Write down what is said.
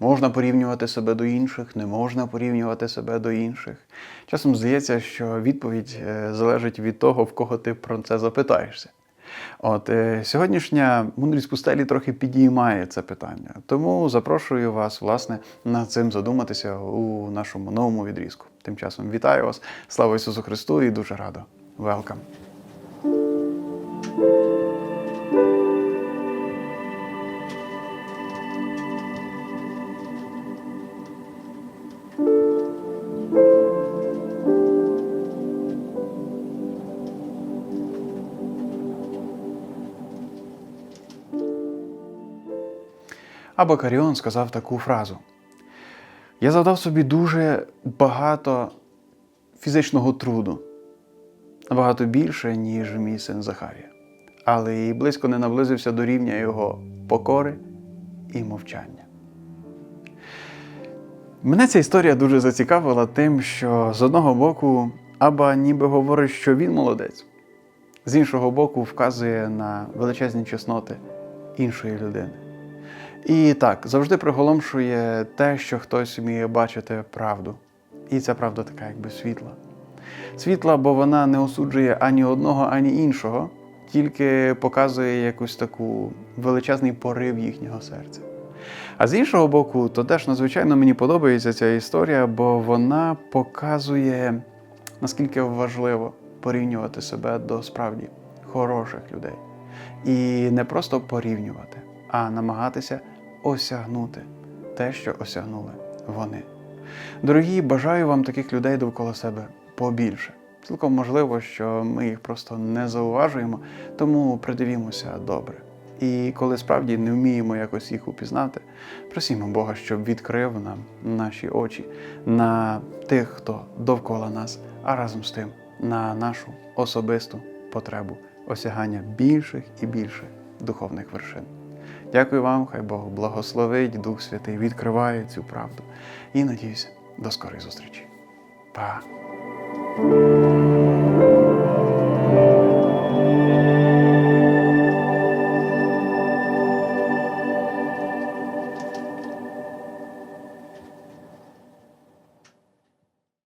Можна порівнювати себе до інших, не можна порівнювати себе до інших. Часом здається, що відповідь е, залежить від того, в кого ти про це запитаєшся. От е, сьогоднішня мудрість пустелі трохи підіймає це питання. Тому запрошую вас, власне, над цим задуматися у нашому новому відрізку. Тим часом вітаю вас, слава Ісусу Христу і дуже радо. Велкам! Або Каріон сказав таку фразу: Я завдав собі дуже багато фізичного труду, набагато більше, ніж мій син Захарія, але і близько не наблизився до рівня його покори і мовчання. Мене ця історія дуже зацікавила тим, що з одного боку Аба ніби говорить, що він молодець, з іншого боку, вказує на величезні чесноти іншої людини. І так, завжди приголомшує те, що хтось вміє бачити правду. І ця правда така, якби світла. Світла, бо вона не осуджує ані одного, ані іншого, тільки показує якусь таку величезний порив їхнього серця. А з іншого боку, то теж надзвичайно мені подобається ця історія, бо вона показує, наскільки важливо порівнювати себе до справді хороших людей. І не просто порівнювати, а намагатися осягнути те, що осягнули вони. Дорогі, бажаю вам таких людей довкола себе побільше. Цілком можливо, що ми їх просто не зауважуємо, тому придивімося добре. І коли справді не вміємо якось їх упізнати, просімо Бога, щоб відкрив нам наші очі на тих, хто довкола нас, а разом з тим на нашу особисту потребу осягання більших і більших духовних вершин. Дякую вам, хай Бог благословить, Дух Святий відкриває цю правду. І надіюся, до скорої зустрічі. Па!